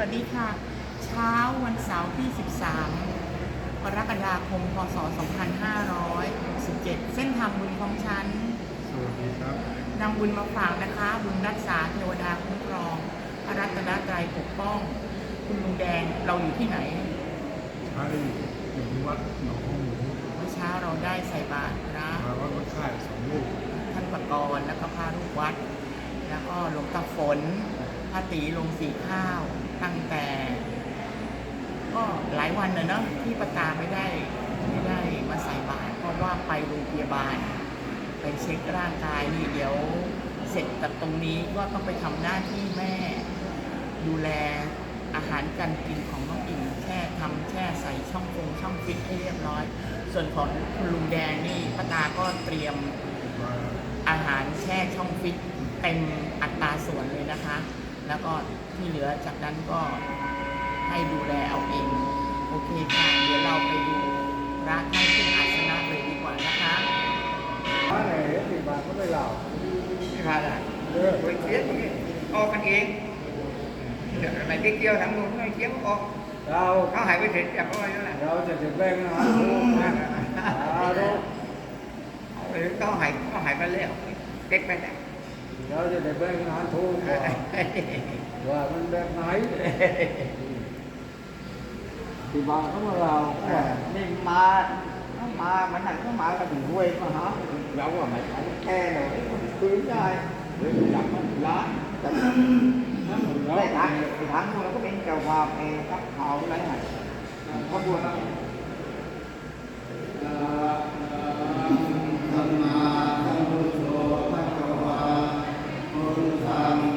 วัสดีค่ะ เช้าวันเสาร์ที่ 13 กรกฎาคม พศ 2567เส้นทางบุญของฉัน สวัสดีครับนำบุญมาฝากนะคะ บุญรักษาเทวดาคุ้มครอง พระรัตนตรัยปกป้อง คุณลุงแดง เราอยู่ที่ไหนใช้อยู่ที่วัดหนองหมูเมื่อเช้าเราได้ใส่บาตรพระมาวัดวัดค่ายสองลูกท่านประกรณ์แล้วก็พาลูกวัด แล้วก็หลวงตาฝนพระตีลงสีข้าว ตั้งแต่ ก็หลายวันเลยเนาะที่ประตาไม่ได้ไม่ได้มาใส่บาตรเพราะว่าไปโรงพยาบาล ไปเช็คร่างกายนี่เดี๋ยวเสร็จจากตรงนี้ก็ต้องไปทำหน้าที่แม่ ดูแลอาหารการกินของน้องอิ่มแช่ทำแช่ใส่ช่องฟงช่องฟิตให้เรียบร้อย ส่วนของคุณลุงแดงนี่ป้าตาก็เตรียมอาหารแช่ช่องฟิตเต็มอัตราส่วนเลยนะคะ แล้วก็ที่เหลือจากนั้นก็ให้ดูแลเอาเอง โอเคค่ะ เดี๋ยวเราไปดูพระท่านขึ้นอาสนะเลยดีกว่านะคะบ้านไหนสิบบาทก็ไม่เหล่าไม่ผ่านอะเออไปเคี้ยวอย่างนี้ออกกันเองเดี๋ยวอะไรที่เกี่ยวทางนู้นไม่เกี่ยวออกเราเขาหายไปเสร็จจับเอาไว้แล้วแหละเราจะถึงแบ่งอาหารลูกนะเอาลูกเอาไปเขาหายเขาหายไปแล้วเด็กไปไหน เราจะได้แบ่งอาหารถูกกว่าว่ามันแบบไหนสิบบาทก็มาเรานี่มาเขามามันนั่นเขามาก็ถึงห้วยมาหาเราว่าไม่ทันแค่หน่อยคุยได้หรือจับมันร้านแต่ได้ทางทางนู้นเราก็เป็นเจ้าภาพเองครับเขาอะไรฮะเขาบวชกร ร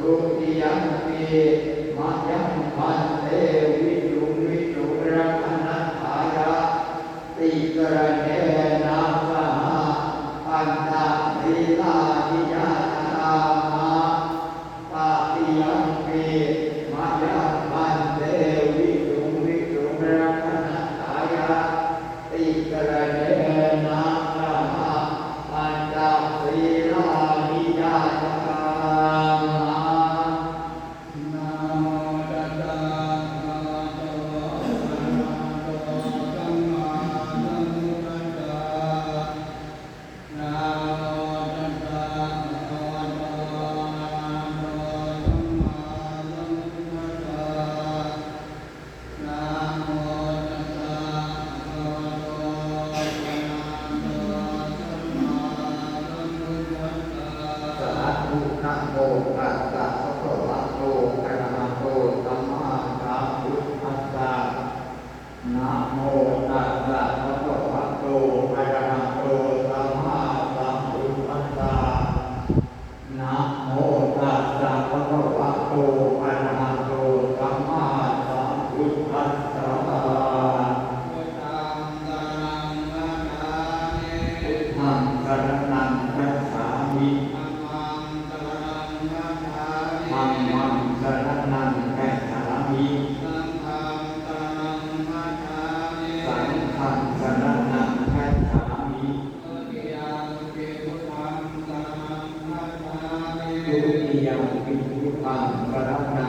ทุติยัมปีมัญญังพัตเตวิตุวิตุระนัสสายาติกระเน a, para,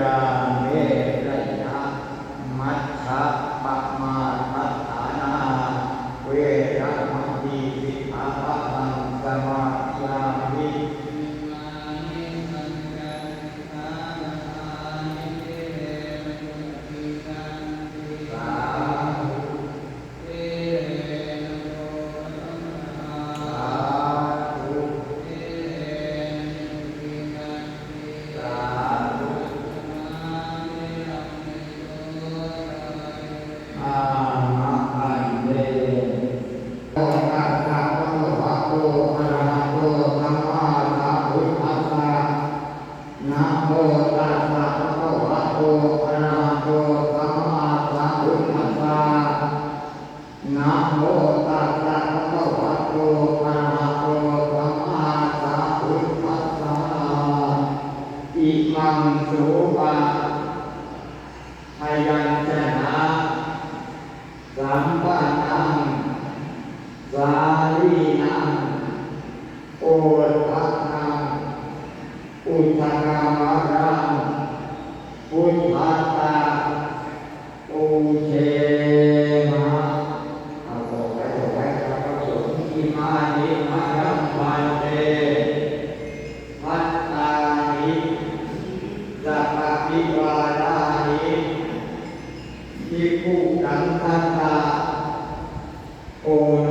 啊。 พยายาม ผู้กังคาตาโอโน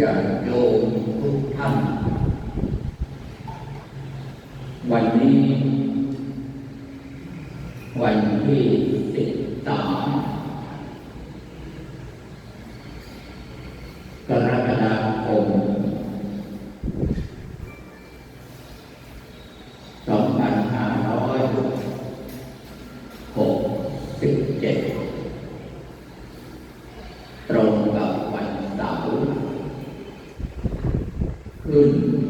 อย่าโยมทุกท่าน วันนี้ วันที่ করি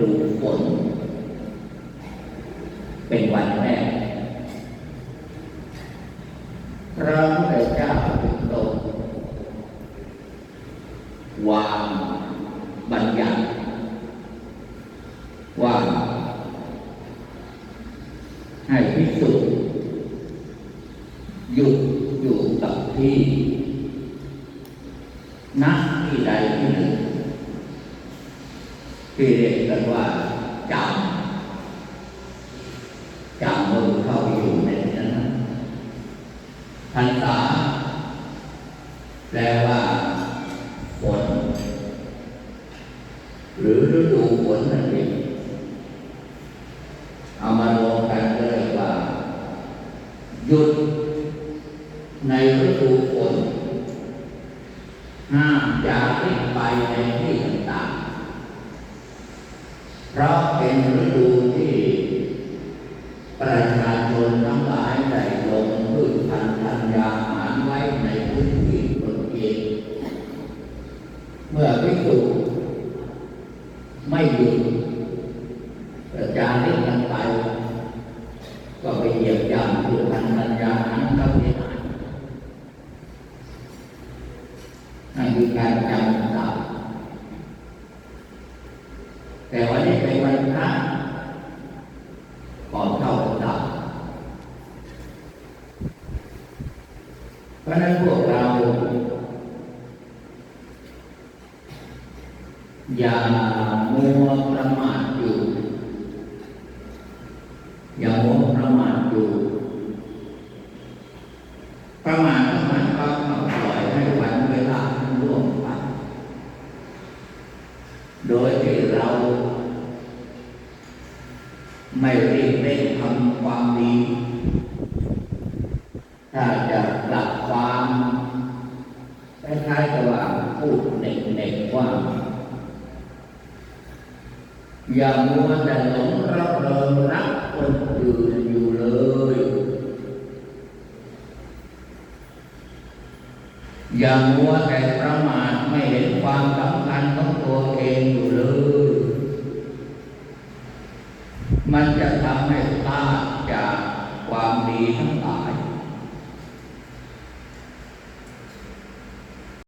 ดูฝนเป็นวันแรก ประชาชนทั้งหลายได้ลงพืชพันธุ์ธัญญาหารไว้ในพื้นที่ตนเองเมื่อพิจูไม่หยุด พราะนั้นพวกเรา อย่ามัวประมาทอยู่ อย่ามัวแต่หลงรับเริงรักคนอื่นอยู่เลยอย่ามัวแต่